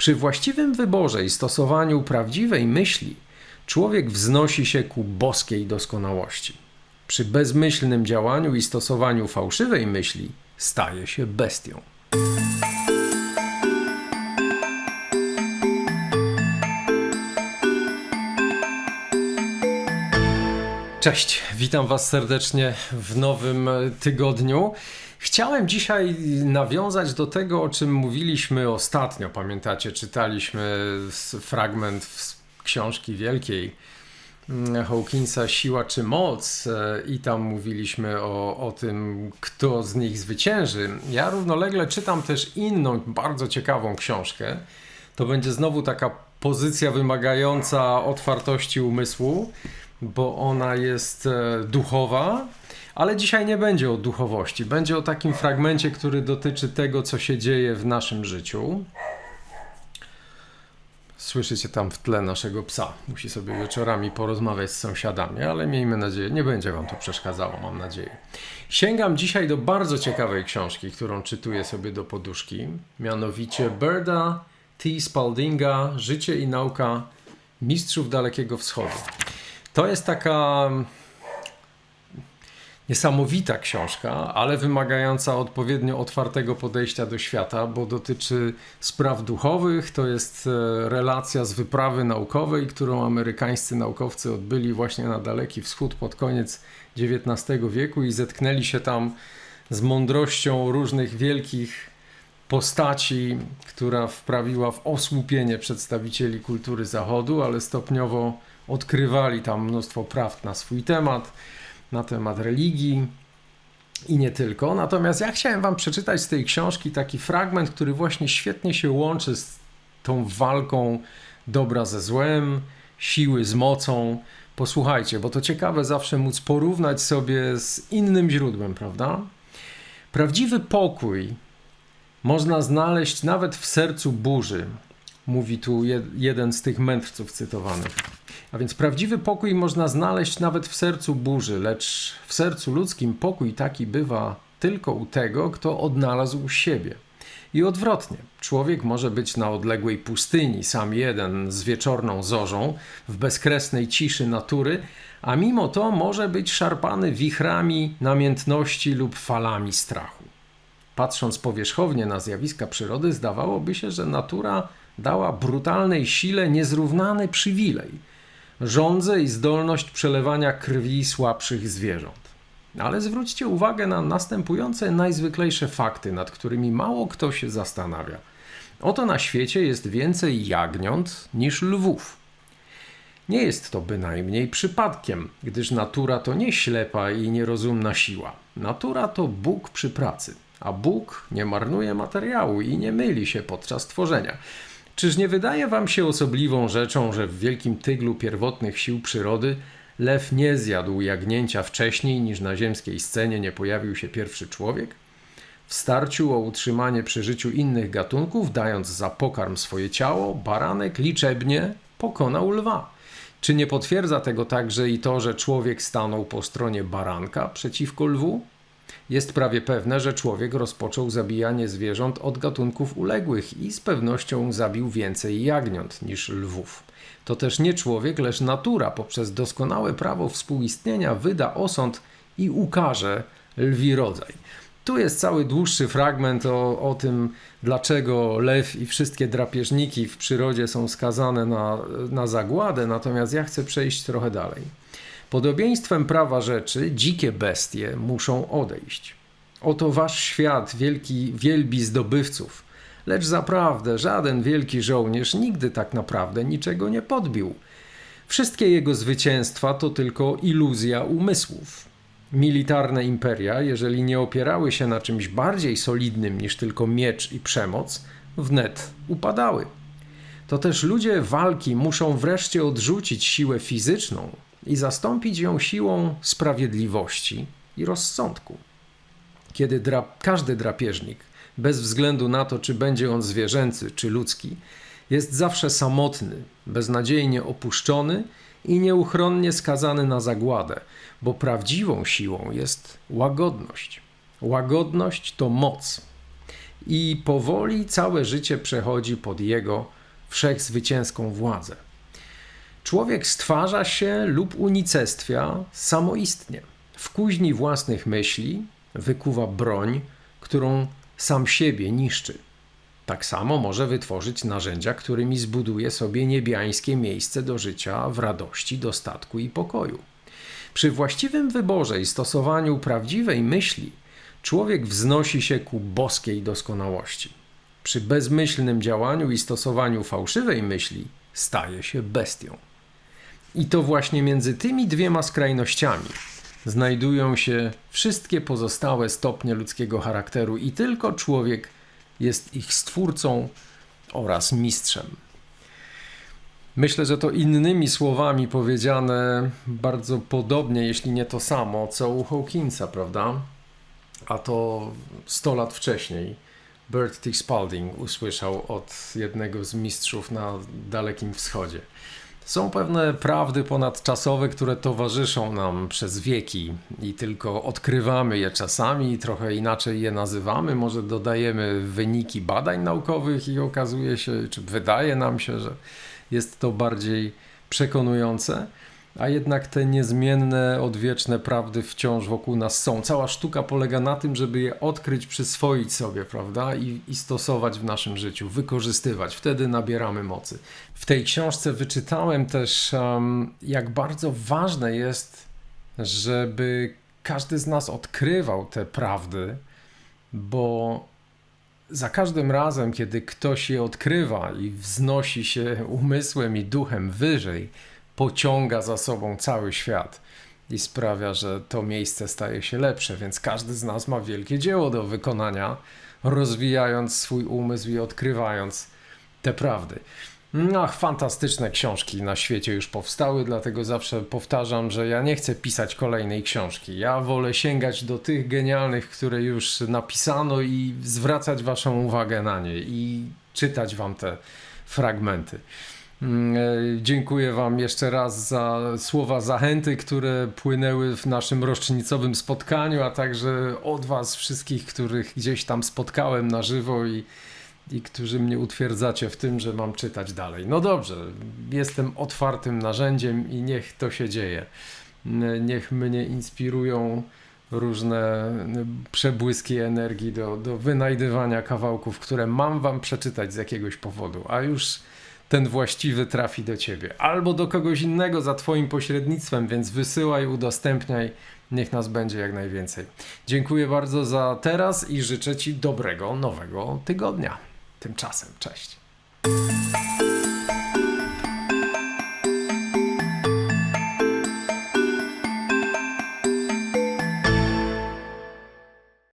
Przy właściwym wyborze i stosowaniu prawdziwej myśli, człowiek wznosi się ku boskiej doskonałości. Przy bezmyślnym działaniu i stosowaniu fałszywej myśli, staje się bestią. Cześć, witam Was serdecznie w nowym tygodniu. Chciałem dzisiaj nawiązać do tego, o czym mówiliśmy ostatnio. Pamiętacie, czytaliśmy fragment książki wielkiej mm, Hawkinsa Siła czy Moc i tam mówiliśmy o, o tym, kto z nich zwycięży. Ja równolegle czytam też inną, bardzo ciekawą książkę. To będzie znowu taka pozycja wymagająca otwartości umysłu bo ona jest e, duchowa, ale dzisiaj nie będzie o duchowości. Będzie o takim fragmencie, który dotyczy tego, co się dzieje w naszym życiu. Słyszycie tam w tle naszego psa. Musi sobie wieczorami porozmawiać z sąsiadami, ale miejmy nadzieję, nie będzie Wam to przeszkadzało, mam nadzieję. Sięgam dzisiaj do bardzo ciekawej książki, którą czytuję sobie do poduszki, mianowicie Berda T. Spaldinga Życie i nauka mistrzów Dalekiego Wschodu. To jest taka niesamowita książka, ale wymagająca odpowiednio otwartego podejścia do świata, bo dotyczy spraw duchowych. To jest e, relacja z wyprawy naukowej, którą amerykańscy naukowcy odbyli właśnie na Daleki Wschód pod koniec XIX wieku i zetknęli się tam z mądrością różnych wielkich postaci, która wprawiła w osłupienie przedstawicieli kultury Zachodu, ale stopniowo odkrywali tam mnóstwo prawd na swój temat, na temat religii i nie tylko. Natomiast ja chciałem Wam przeczytać z tej książki taki fragment, który właśnie świetnie się łączy z tą walką dobra ze złem, siły z mocą. Posłuchajcie, bo to ciekawe zawsze móc porównać sobie z innym źródłem, prawda? Prawdziwy pokój można znaleźć nawet w sercu burzy, mówi tu jeden z tych mędrców cytowanych. A więc prawdziwy pokój można znaleźć nawet w sercu burzy, lecz w sercu ludzkim pokój taki bywa tylko u tego, kto odnalazł siebie. I odwrotnie, człowiek może być na odległej pustyni, sam jeden, z wieczorną zorzą, w bezkresnej ciszy natury, a mimo to może być szarpany wichrami namiętności lub falami strachu. Patrząc powierzchownie na zjawiska przyrody, zdawałoby się, że natura dała brutalnej sile niezrównany przywilej rządzę i zdolność przelewania krwi słabszych zwierząt. Ale zwróćcie uwagę na następujące najzwyklejsze fakty, nad którymi mało kto się zastanawia. Oto na świecie jest więcej jagniąt niż lwów. Nie jest to bynajmniej przypadkiem, gdyż natura to nie ślepa i nierozumna siła. Natura to Bóg przy pracy, a Bóg nie marnuje materiału i nie myli się podczas tworzenia. Czyż nie wydaje wam się osobliwą rzeczą, że w wielkim tyglu pierwotnych sił przyrody lew nie zjadł jagnięcia wcześniej niż na ziemskiej scenie nie pojawił się pierwszy człowiek? W starciu o utrzymanie przy życiu innych gatunków, dając za pokarm swoje ciało, baranek liczebnie pokonał lwa. Czy nie potwierdza tego także i to, że człowiek stanął po stronie baranka przeciwko lwu? Jest prawie pewne, że człowiek rozpoczął zabijanie zwierząt od gatunków uległych i z pewnością zabił więcej jagniąt niż lwów. To też nie człowiek, lecz natura poprzez doskonałe prawo współistnienia wyda osąd i ukaże lwi rodzaj. Tu jest cały dłuższy fragment o, o tym, dlaczego lew i wszystkie drapieżniki w przyrodzie są skazane na, na zagładę, natomiast ja chcę przejść trochę dalej. Podobieństwem prawa rzeczy dzikie bestie muszą odejść. Oto wasz świat wielki wielbi zdobywców, lecz zaprawdę żaden wielki żołnierz nigdy tak naprawdę niczego nie podbił. Wszystkie jego zwycięstwa to tylko iluzja umysłów. Militarne imperia, jeżeli nie opierały się na czymś bardziej solidnym niż tylko miecz i przemoc, wnet upadały. To też ludzie walki muszą wreszcie odrzucić siłę fizyczną i zastąpić ją siłą sprawiedliwości i rozsądku. Kiedy dra każdy drapieżnik, bez względu na to, czy będzie on zwierzęcy czy ludzki, jest zawsze samotny, beznadziejnie opuszczony i nieuchronnie skazany na zagładę, bo prawdziwą siłą jest łagodność. Łagodność to moc. i powoli całe życie przechodzi pod jego wszechzwycięską władzę. Człowiek stwarza się lub unicestwia samoistnie. W kuźni własnych myśli wykuwa broń, którą sam siebie niszczy. Tak samo może wytworzyć narzędzia, którymi zbuduje sobie niebiańskie miejsce do życia w radości, dostatku i pokoju. Przy właściwym wyborze i stosowaniu prawdziwej myśli, człowiek wznosi się ku boskiej doskonałości. Przy bezmyślnym działaniu i stosowaniu fałszywej myśli, staje się bestią. I to właśnie między tymi dwiema skrajnościami znajdują się wszystkie pozostałe stopnie ludzkiego charakteru, i tylko człowiek jest ich stwórcą oraz mistrzem. Myślę, że to innymi słowami powiedziane bardzo podobnie, jeśli nie to samo, co u Hawkinsa, prawda? A to 100 lat wcześniej Bert T. Spalding usłyszał od jednego z mistrzów na Dalekim Wschodzie. Są pewne prawdy ponadczasowe, które towarzyszą nam przez wieki i tylko odkrywamy je czasami, trochę inaczej je nazywamy. Może dodajemy wyniki badań naukowych i okazuje się, czy wydaje nam się, że jest to bardziej przekonujące. A jednak te niezmienne, odwieczne prawdy wciąż wokół nas są. Cała sztuka polega na tym, żeby je odkryć, przyswoić sobie, prawda? I, i stosować w naszym życiu, wykorzystywać. Wtedy nabieramy mocy. W tej książce wyczytałem też, um, jak bardzo ważne jest, żeby każdy z nas odkrywał te prawdy, bo za każdym razem, kiedy ktoś je odkrywa i wznosi się umysłem i duchem wyżej, pociąga za sobą cały świat i sprawia, że to miejsce staje się lepsze, więc każdy z nas ma wielkie dzieło do wykonania, rozwijając swój umysł i odkrywając te prawdy. Ach, fantastyczne książki na świecie już powstały, dlatego zawsze powtarzam, że ja nie chcę pisać kolejnej książki. Ja wolę sięgać do tych genialnych, które już napisano i zwracać Waszą uwagę na nie i czytać Wam te fragmenty. Mm, e, dziękuję Wam jeszcze raz za słowa zachęty, które płynęły w naszym rocznicowym spotkaniu, a także od Was wszystkich, których gdzieś tam spotkałem na żywo i, i którzy mnie utwierdzacie w tym, że mam czytać dalej. No dobrze, jestem otwartym narzędziem i niech to się dzieje. Niech mnie inspirują różne przebłyski energii do, do wynajdywania kawałków, które mam Wam przeczytać z jakiegoś powodu, a już ten właściwy trafi do ciebie albo do kogoś innego za Twoim pośrednictwem, więc wysyłaj, udostępniaj. Niech nas będzie jak najwięcej. Dziękuję bardzo za teraz i życzę Ci dobrego nowego tygodnia. Tymczasem, cześć.